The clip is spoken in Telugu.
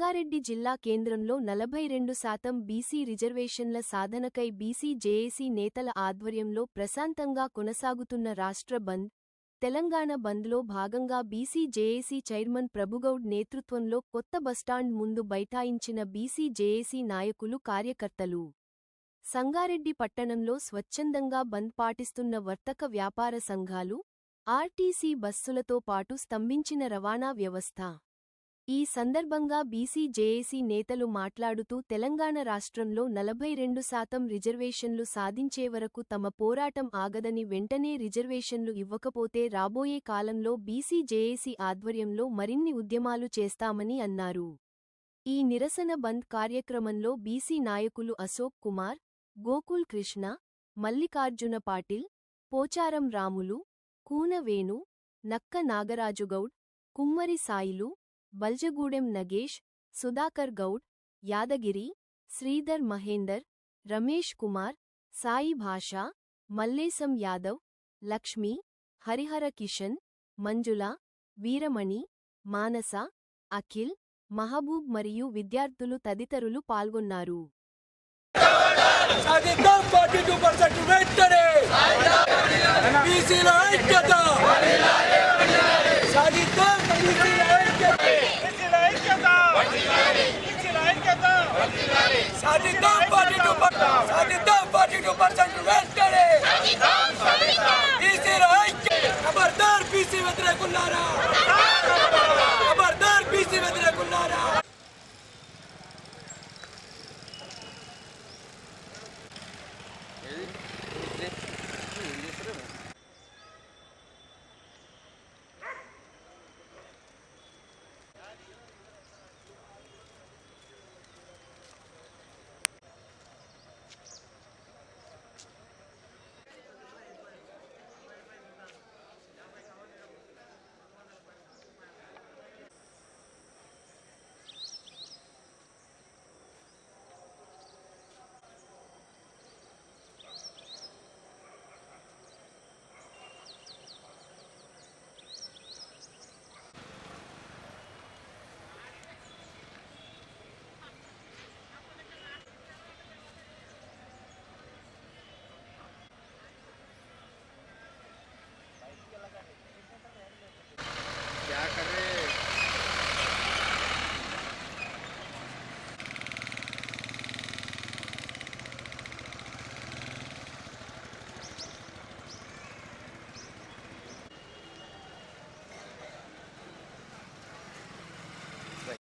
జిల్లా కేంద్రంలో నలభై రెండు శాతం బీసీ రిజర్వేషన్ల సాధనకై బీసీ జేఏసీ నేతల ఆధ్వర్యంలో ప్రశాంతంగా కొనసాగుతున్న రాష్ట్ర బంద్ తెలంగాణ బంద్లో భాగంగా బీసీ జేఏసీ చైర్మన్ ప్రభుగౌడ్ నేతృత్వంలో కొత్త బస్టాండ్ ముందు బైఠాయించిన బీసీ జేఏసీ నాయకులు కార్యకర్తలు. సంగారెడ్డి పట్టణంలో స్వచ్ఛందంగా బంద్ పాటిస్తున్న వర్తక వ్యాపార సంఘాలు ఆర్టీసీ బస్సులతో పాటు స్తంభించిన రవాణా వ్యవస్థ. ఈ సందర్భంగా బీసీ జేఏసీ నేతలు మాట్లాడుతూ తెలంగాణ రాష్ట్రంలో నలభై రెండు శాతం రిజర్వేషన్లు సాధించే వరకు తమ పోరాటం ఆగదని వెంటనే రిజర్వేషన్లు ఇవ్వకపోతే రాబోయే కాలంలో బీసీ జేఏసీ ఆధ్వర్యంలో మరిన్ని ఉద్యమాలు చేస్తామని అన్నారు. ఈ నిరసన బంద్ కార్యక్రమంలో బీసీ నాయకులు అశోక్ కుమార్ గోకుల్ కృష్ణ మల్లికార్జున పాటిల్ పోచారం రాములు కూన వేణు నక్క నాగరాజుగౌడ్ కుమ్మరి సాయిలు బల్జగూడెం నగేష్ సుధాకర్ గౌడ్ యాదగిరి శ్రీధర్ మహేందర్ రమేష్ కుమార్ సాయి భాషా మల్లేశం యాదవ్ లక్ష్మి హరిహర కిషన్ మంజుల వీరమణి మానస అఖిల్ మహబూబ్ మరియు విద్యార్థులు తదితరులు పాల్గొన్నారు సాధిద్దాం ఫార్టీ టూ పర్సెంట్ వెంటనే బీసీల ఐక్యత సాధిద్దాం బీసీల ఐక్యత బీసీల ఐక్యత బీసీల ఐక్యత సాధిద్దాం ఫార్టీ టూ సాధిద్దాం ఫార్టీ టూ పర్సెంట్ వెంటనే బీసీల ఐక్యత ఖబర్దార్ బీసీ వ్యతిరేకులారా ఖబర్దార్ బీసీ వ్యతిరేకులారా